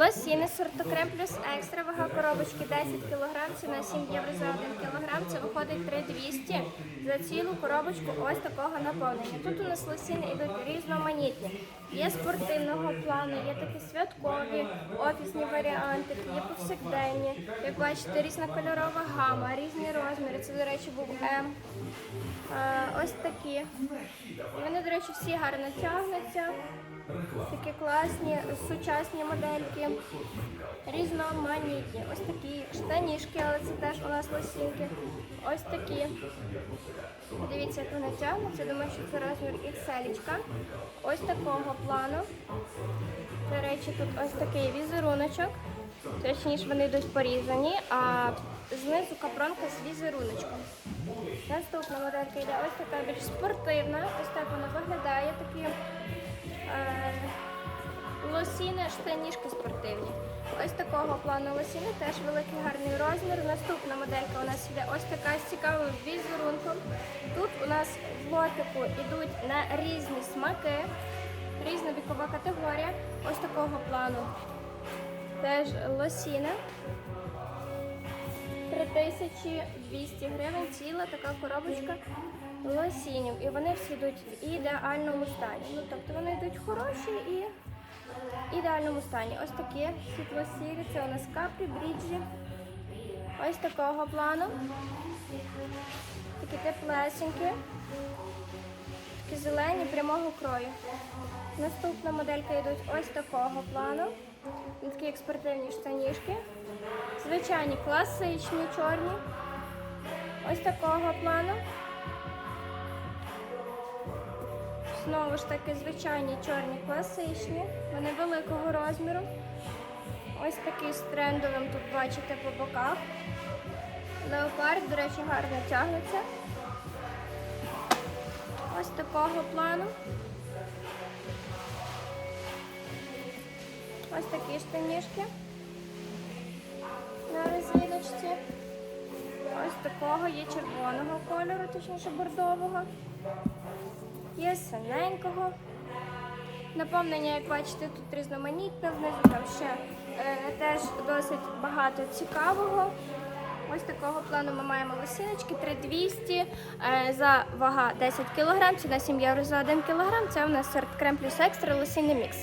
Лосіни сорту крем плюс екстра, вага коробочки 10 кг, ціна 7 євро за 1 кг. Це виходить 3200 за цілу коробочку ось такого наповнення. Тут у нас лосіни йдуть різноманітні. Є спортивного плану, є такі святкові, офісні варіанти, є повсякденні. Як бачите, різнокольорова гама, різні розміри. Це, до речі, був М. Е, Ось такі. І вони, до речі, всі гарно тягнуться. Такі класні, сучасні модельки, різноманітні. Ось такі штанішки, але це теж у нас лосінки. Ось такі. Дивіться, як вони тягнуться. Думаю, що це розмір XL. Ось такого плану. До речі, тут ось такий візеруночок. Точніше, вони йдуть порізані, а знизу капронка з візеруночком. Наступна моделька йде ось така більш спортивна. Ось так вона виглядає. Такі лосіни, штанішки спортивні. Ось такого плану лосіни, теж великий гарний розмір. Наступна моделька у нас йде ось така з цікавим візерунком. Тут у нас в лотику йдуть на різні смаки, різна вікова категорія. Ось такого плану. Теж лосіни. 3200 гривень ціла така коробочка лосінів. І вони всі йдуть в ідеальному стані. Ну, тобто вони йдуть хороші і ідеальному стані. Ось такі світло-сірі, це у нас каплі, бріджі. Ось такого плану. Такі теплесенькі. Такі зелені прямого крою. Наступна моделька йдуть ось такого плану. Такі як спортивні штанішки. Звичайні класичні чорні. Ось такого плану. Знову ж таки, звичайні чорні класичні. Вони великого розміру. Ось такий з трендовим тут бачите по боках. Леопард, до речі, гарно тягнеться. Ось такого плану. Ось такі штанішки на резиночці. Ось такого є червоного кольору, точніше бордового. Є синенького. Наповнення, як бачите, тут різноманітне, внизу там ще е, теж досить багато цікавого. Ось такого плану ми маємо лосіночки 3200 е, за вага 10 кг, ціна 7 євро за 1 кг. Це у нас сорт крем плюс екстра лосіний мікс.